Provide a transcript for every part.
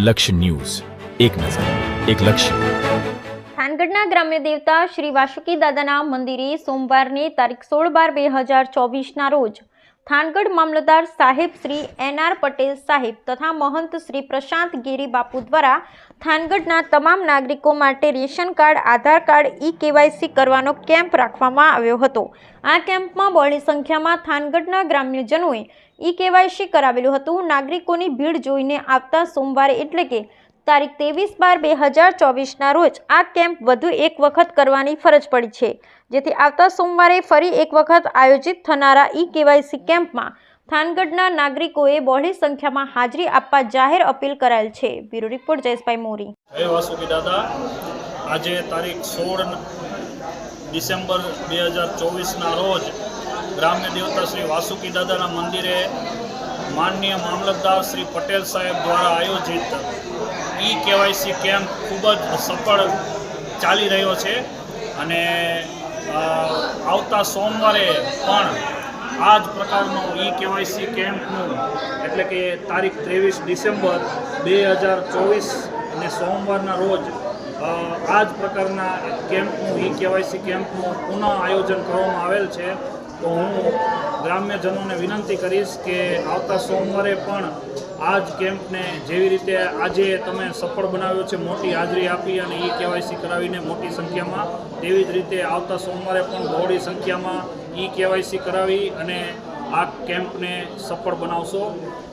લક્ષ્ય ન્યૂઝ. એક નજર, એક લક્ષ્ય. થાનગઢના ગ્રામ્ય દેવતા શ્રી વાસુકી દાદાના મંદિરે સોમવારની તારીખ સોળ બાર બે હજાર ચોવીસના રોજ થાનગઢ મામલતદાર સાહેબ શ્રી એનઆર પટેલ સાહેબ તથા મહંત શ્રી પ્રશાંત ગીરી બાપુ દ્વારા થાનગઢના તમામ નાગરિકો માટે ration card, Aadhaar card, e KYC કરવાનો કેમ્પ રાખવામાં આવ્યો હતો. આ કેમ્પમાં બહોળી સંખ્યામાં થાનગઢના ગ્રામ્યજનોએ ઈ કેવાયસી કરાવેલું હતું. નાગરિકોની ભીડ જોઈને આવતા સોમવારે એટલે કે તારીખ ત્રેવીસ બાર બે હજાર ચોવીસના રોજ આ કેમ્પ વધુ એક વખત કરવાની ફરજ પડી છે. જેથી આવતા સોમવારે ફરી એક વખત આયોજિત થનારા ઈ કેવાયસી કેમ્પમાં થાનગઢના નાગરિકોએ બહોળી સંખ્યામાં હાજરી આપવા જાહેર અપીલ કરાયેલ છે. Bureau report Jayeshbhai Mori. જય આજે તારીખ સોળ ડિસેમ્બર બે હજાર ચોવીસના રોજ ગ્રામ્ય દેવતા શ્રી વાસુકી દાદાના મંદિરે માનનીય મામલતદાર શ્રી પટેલ સાહેબ દ્વારા આયોજિત ઈ કેવાયસી કેમ્પ ખૂબ જ સફળ ચાલી રહ્યો છે. અને આવતા સોમવારે પણ આ જ પ્રકારનો ઈ કેવાયસી કેમ્પનું એટલે કે તારીખ ત્રેવીસ ડિસેમ્બર બે હજાર ચોવીસ અને સોમવારના રોજ આ જ પ્રકારના કેમ્પનું ઈ કેવાયસી કેમ્પનું પુનઃ આયોજન કરવામાં આવેલ છે. તો હું ગ્રામ્યજનોને વિનંતી કરીશ કે આવતા સોમવારે પણ આ જ કેમ્પને જેવી રીતે આજે તમે સફળ બનાવ્યો છે, મોટી હાજરી આપી અને ઈ કેવાયસી કરાવીને મોટી સંખ્યામાં, તેવી જ રીતે આવતા સોમવારે પણ બહોળી સંખ્યામાં ઈ કેવાયસી કરાવી અને આ કેમ્પને સફળ બનાવશો.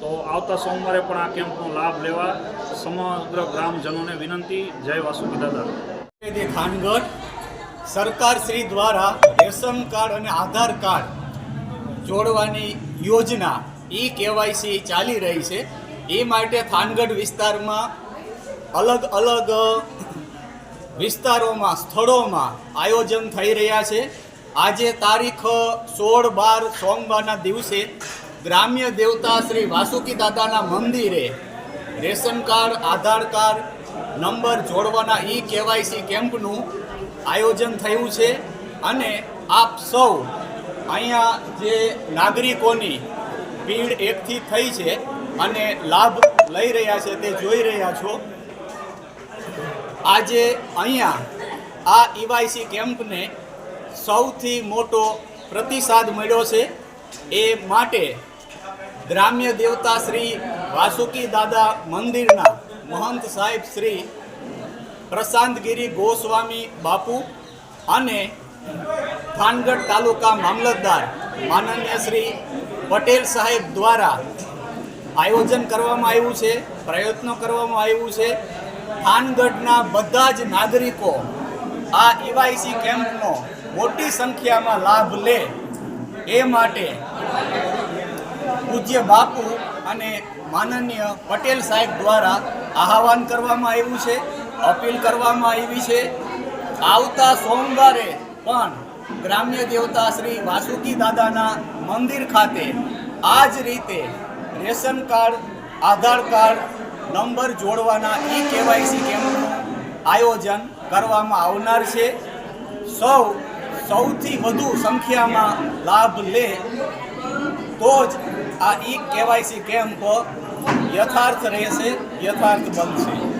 તો આવતા સોમવારે પણ આ કેમ્પનો લાભ લેવા સમગ્ર ગ્રામજનોને વિનંતી. જય વાસુકી દાદા. તે સરકાર શ્રી દ્વારા રેશન કાર્ડ અને આધાર કાર્ડ જોડવાની યોજના ઈ કેવાયસી ચાલી રહી છે. એ માટે થાનગઢ વિસ્તારમાં અલગ અલગ વિસ્તારોમાં, સ્થળોમાં આયોજન થઈ રહ્યા છે. આજે તારીખ સોળ બાર સોમવારના દિવસે ગ્રામ્ય દેવતા શ્રી વાસુકી દાદાના મંદિરે ration card, Aadhaar card number જોડવાના ઈ કેવાયસી કેમ્પનું આયોજન થયું છે અને આપ સૌ અહીંયા જે નાગરિકોની ભીડ એકથી થઈ છે અને લાભ લઈ રહ્યા છે તે જોઈ રહ્યા છો. આજે અહીંયા આ ઈવાયસી કેમ્પને સૌથી મોટો પ્રતિસાદ મળ્યો છે. એ માટે ગ્રામ્ય દેવતા શ્રી વાસુકી દાદા મંદિરના મહંત સાહેબ શ્રી પ્રશાંતગીરી ગોસ્વામી બાપુ અને થાનગઢ તાલુકા મામલતદાર માનનીય શ્રી પટેલ સાહેબ દ્વારા આયોજન કરવામાં આવ્યું છે, પ્રયત્નો કરવામાં આવ્યું છે. થાનગઢના બધા જ નાગરિકો આ ઈવાયસી કેમ્પનો મોટી સંખ્યામાં લાભ લે એ માટે પૂજ્ય બાપુ અને માનનીય પટેલ સાહેબ દ્વારા આહવાન કરવામાં આવ્યું છે. અપીલ કરવામાં આવી છે. આવતા સોમવારે પણ ગ્રામ્ય દેવતા શ્રી વાસુકી દાદાના મંદિર ખાતે આ જ રીતે ration card, Aadhaar card, number જોડવાના ઈ કેવાયસી કેમ્પનું આયોજન કરવામાં આવનાર છે. સૌ, સૌથી વધુ સંખ્યામાં લાભ લે તો જ આ ઈ કેવાયસી કેમ્પ યથાર્થ રહેશે, યથાર્થ બનશે.